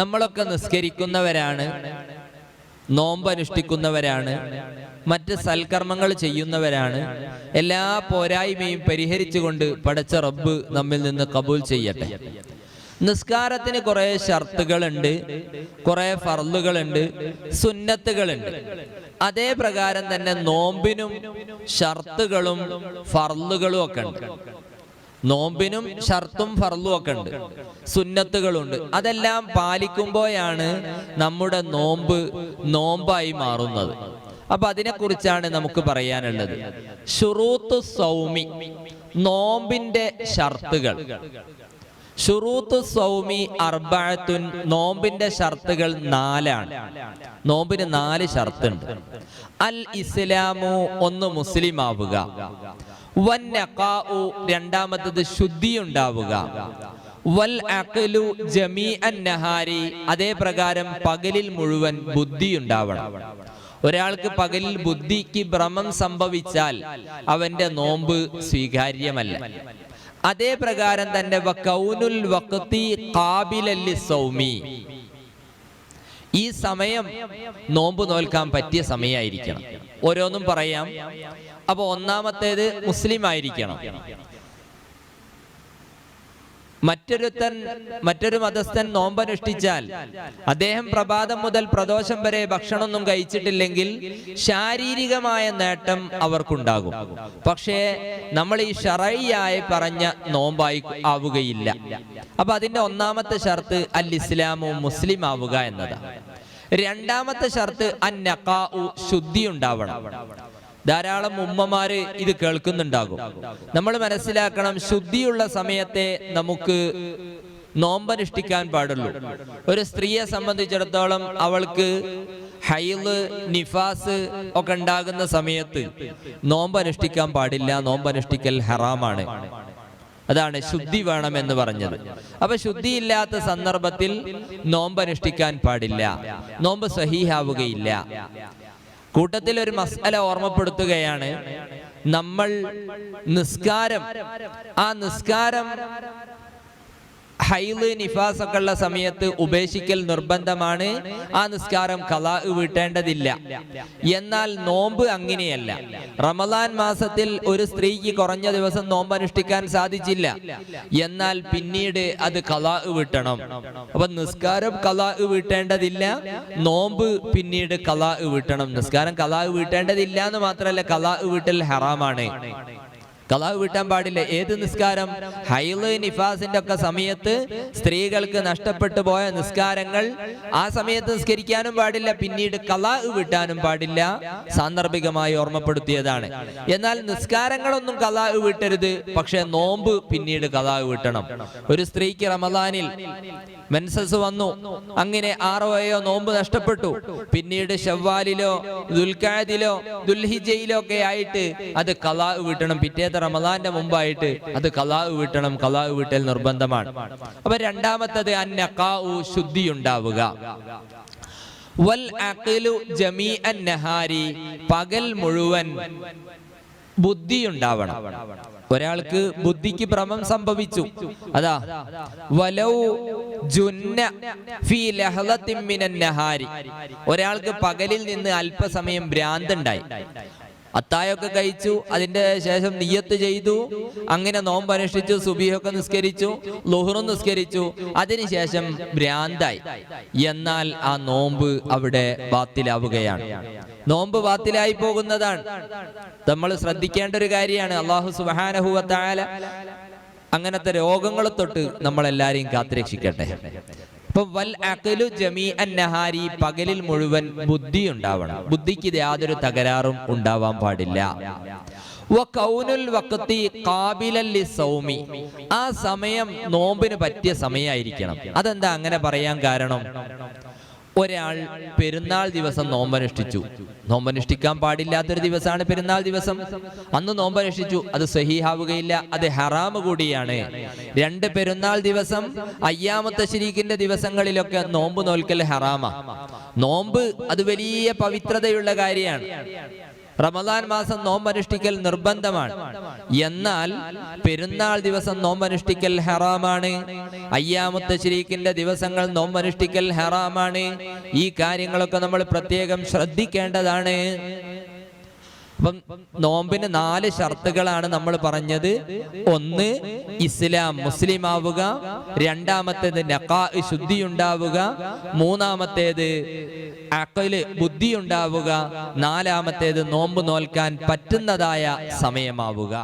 നമ്മളൊക്കെ നിസ്കരിക്കുന്നവരാണ് നോമ്പ് അനുഷ്ഠിക്കുന്നവരാണ് മറ്റ് സൽക്കർമ്മങ്ങൾ ചെയ്യുന്നവരാണ്. എല്ലാ പോരായ്മയും പരിഹരിച്ചുകൊണ്ട് പടച്ച റബ്ബ് നമ്മിൽ നിന്ന് കബൂൽ ചെയ്യട്ടെ. നിസ്കാരത്തിന് കുറെ ഷർത്തുകളുണ്ട് കുറെ ഫർലുകളുണ്ട് സുന്നത്തുകളുണ്ട്. അതേ പ്രകാരം തന്നെ നോമ്പിനും ഷർത്തുകളും ഫർലുകളും ഒക്കെ ഉണ്ട്. നോമ്പിനും ഷർത്തും ഫർളും ഒക്കെ ഉണ്ട് സുന്നത്തുകളുണ്ട്. അതെല്ലാം പാലിക്കുമ്പോഴാണ് നമ്മുടെ നോമ്പ് നോമ്പായി മാറുന്നത്. അപ്പൊ അതിനെക്കുറിച്ചാണ് നമുക്ക് പറയാനുള്ളത്. ഷുറൂത്ത് സൗമി നോമ്പിന്റെ ഷർത്തുകൾ. ഷുറൂത്ത് സൗമി അർബാഴത്തുൻ നോമ്പിന്റെ ഷർത്തുകൾ നാലാണ്. നോമ്പിന് നാല് ഷർത്തുണ്ട്. അൽ ഇസ്ലാമു ഒന്ന് മുസ്ലിം ആവുക രണ്ടാമത്തത് ശുദ്ധി ഉണ്ടാവുക വൽ അഖ്ലു ജമീഅൻ നഹാരി അതേ പ്രകാരം പകലിൽ മുഴുവൻ ബുദ്ധി ഉണ്ടാവണം ഒരാൾക്ക് പകലിൽ ബുദ്ധിക്ക് ഭ്രമം സംഭവിച്ചാൽ അവന്റെ നോമ്പ് സ്വീകാര്യമല്ല. അതേ പ്രകാരം തന്നെ കൗനുൽ വഖ്തി കാബിലല്ലി സൗമി. ഈ സമയം നോമ്പ് നോൽക്കാൻ പറ്റിയ സമയമായിരിക്കണം. ഓരോന്നും പറയാം. അപ്പൊ ഒന്നാമത്തേത് മുസ്ലിം ആയിരിക്കണം മറ്റൊരുത്തൻ മറ്റൊരു മതസ്ഥൻ നോമ്പനുഷ്ഠിച്ചാൽ അദ്ദേഹം പ്രഭാതം മുതൽ പ്രദോഷം വരെ ഭക്ഷണമൊന്നും കഴിച്ചിട്ടില്ലെങ്കിൽ ശാരീരികമായ നേട്ടം അവർക്കുണ്ടാകും. പക്ഷേ നമ്മൾ ഈ ഷറയായി പറഞ്ഞ നോമ്പായി ആവുകയില്ല. അപ്പൊ അതിന്റെ ഒന്നാമത്തെ ഷർത്ത് അൽ ഇസ്ലാമു മുസ്ലിം ആവുക എന്നതാണ്. രണ്ടാമത്തെ ഷർത്ത് നഖാഉ ശുദ്ധി ഉണ്ടാവണം. ധാരാളം ഉമ്മമാര് ഇത് കേൾക്കുന്നുണ്ടാകും. നമ്മൾ മനസ്സിലാക്കണം ശുദ്ധിയുള്ള സമയത്തെ നമുക്ക് നോമ്പനുഷ്ഠിക്കാൻ പാടുള്ളൂ. ഒരു സ്ത്രീയെ സംബന്ധിച്ചിടത്തോളം അവൾക്ക് ഹൈൽ നിഫാസ് ഒക്കെ ഉണ്ടാകുന്ന സമയത്ത് നോമ്പനുഷ്ഠിക്കാൻ പാടില്ല. നോമ്പനുഷ്ഠിക്കൽ ഹറാമാണ്. അതാണ് ശുദ്ധി വേണം എന്ന് പറഞ്ഞത്. അപ്പൊ ശുദ്ധിയില്ലാത്ത സന്ദർഭത്തിൽ നോമ്പനുഷ്ഠിക്കാൻ പാടില്ല. നോമ്പ് സഹീഹാവുകയില്ല. കൂട്ടത്തിൽ ഒരു മസാല ഓർമ്മപ്പെടുത്തുകയാണ്. നമ്മൾ നിസ്കാരം ആ നിസ്കാരം ഹൈൽ നിഫാസ് ഉള്ള സമയത്ത് ഉപേക്ഷിക്കൽ നിർബന്ധമാണ്. ആ നിസ്കാരം കലാ വീട്ടേണ്ടതില്ല. എന്നാൽ നോമ്പ് അങ്ങനെയല്ല. റമദാൻ മാസത്തിൽ ഒരു സ്ത്രീക്ക് കുറഞ്ഞ ദിവസം നോമ്പ് അനുഷ്ഠിക്കാൻ സാധിച്ചില്ല. എന്നാൽ പിന്നീട് അത് കലാ വീട്ടണം. അപ്പൊ നിസ്കാരം കലാ വീട്ടേണ്ടതില്ല. നോമ്പ് പിന്നീട് കലാ വീട്ടണം. നിസ്കാരം കലാ വീട്ടേണ്ടതില്ല എന്ന് മാത്രമല്ല കലാ വീട്ടൽ ഹറാമാണ്. കലാവ് വീട്ടാൻ പാടില്ല. ഏത് നിസ്കാരം? ഹൈൽ നിഫാസിന്റെ ഒക്കെ സമയത്ത് സ്ത്രീകൾക്ക് നഷ്ടപ്പെട്ടു പോയ നിസ്കാരങ്ങൾ ആ സമയത്ത് നിസ്കരിക്കാനും പാടില്ല. പിന്നീട് കലാവ് വീട്ടാനും പാടില്ല. സാന്ദർഭികമായി ഓർമ്മപ്പെടുത്തിയതാണ്. എന്നാൽ നിസ്കാരങ്ങളൊന്നും കലാവ് വീട്ടരുത്. പക്ഷെ നോമ്പ് പിന്നീട് കലാവ് വീട്ടണം. ഒരു സ്ത്രീക്ക് റമദാനിൽ മെൻസസ് വന്നു. അങ്ങനെ ആറോ ഏഴോ നോമ്പ് നഷ്ടപ്പെട്ടു. പിന്നീട് ഷവ്വാലിലോ ദുൽഖാദിലോ ദുൽഹിജയിലോ ഒക്കെ ആയിട്ട് അത് കലാവ് വീട്ടണം. പിറ്റേത്തെ റമദാന്റെ മുമ്പായിട്ട് അത് കലാവ് വിട്ടണം കലാവ് വിട്ടൽ നിർബന്ധമാണ്. അപ്പൊ രണ്ടാമത്തത് അന്നക്കാവു ശുദ്ധി ഉണ്ടാവുക പകൽ മുഴുവൻ ബുദ്ധി ഉണ്ടാവണം ഒരാൾക്ക് ബുദ്ധിക്ക് ഭ്രമം സംഭവിച്ചു. അതാ വലൗ ജുന്ന ഫീ ലഹളത്തിമ്മിനഹാരി ഒരാൾക്ക് പകലിൽ നിന്ന് അല്പസമയം ഭ്രാന്തുണ്ടായി. അത്തായൊക്കെ കഴിച്ചു അതിന്റെ ശേഷം നിയ്യത്ത് ചെയ്തു അങ്ങനെ നോമ്പ് അനുഷ്ഠിച്ചു സുബിയൊക്കെ നിസ്കരിച്ചു ലുഹറും നിസ്കരിച്ചു അതിനുശേഷം ഭ്രാന്തായി. എന്നാൽ ആ നോമ്പ് അവിടെ ബാത്തിലാവുകയാണ്. നോമ്പ് ബാത്തിലായി പോകുന്നതാണ്. നമ്മൾ ശ്രദ്ധിക്കേണ്ട ഒരു കാര്യമാണ്. അള്ളാഹു സുബാനഹുവത്തായ അങ്ങനത്തെ രോഗങ്ങളെ തൊട്ട് നമ്മളെല്ലാരെയും കാത്തുരക്ഷിക്കട്ടെ. ഇപ്പൊ വൽ അഖലു ജമീ അന്നഹാരി പകലിൽ മുഴുവൻ ബുദ്ധി ഉണ്ടാവണം. ബുദ്ധിക്ക് യാതൊരു തകരാറും ഉണ്ടാവാൻ പാടില്ല. ആ സമയം നോമ്പിന് പറ്റിയ സമയമായിരിക്കണം. അതെന്താ അങ്ങനെ പറയാൻ കാരണം? ഒരാൾ പെരുന്നാൾ ദിവസം നോമ്പനുഷ്ഠിച്ചു. നോമ്പനുഷ്ഠിക്കാൻ പാടില്ലാത്തൊരു ദിവസമാണ് പെരുന്നാൾ ദിവസം. അന്ന് നോമ്പനുഷ്ഠിച്ചു അത് സഹിഹാവുകയില്ല അത് ഹറാമ് കൂടിയാണ്. രണ്ട് പെരുന്നാൾ ദിവസം അയ്യാമത്തെ ശരീക്കിന്റെ ദിവസങ്ങളിലൊക്കെ നോമ്പ് നോൽക്കൽ ഹറാമ. നോമ്പ് അത് വലിയ പവിത്രതയുള്ള കാര്യമാണ്. റമദാൻ മാസം നോമ്പനുഷ്ഠിക്കൽ നിർബന്ധമാണ്. എന്നാൽ പെരുന്നാൾ ദിവസം നോമ്പനുഷ്ഠിക്കൽ ഹറാമാണ്. അയ്യാമുത്ത ശരീക്കിന്റെ ദിവസങ്ങൾ നോമ്പനുഷ്ഠിക്കൽ ഹറാമാണ്. ഈ കാര്യങ്ങളൊക്കെ നമ്മൾ പ്രത്യേകം ശ്രദ്ധിക്കേണ്ടതാണ്. അപ്പം നോമ്പിന് നാല് ഷർത്തുകളാണ് നമ്മൾ പറഞ്ഞത്. ഒന്ന് ഇസ്ലാം മുസ്ലിം ആവുക രണ്ടാമത്തേത് നക്കാ ശുദ്ധി ഉണ്ടാവുക മൂന്നാമത്തേത് അക്കൽ ബുദ്ധി ഉണ്ടാവുക നാലാമത്തേത് നോമ്പ് നോൽക്കാൻ പറ്റുന്നതായ സമയമാവുക.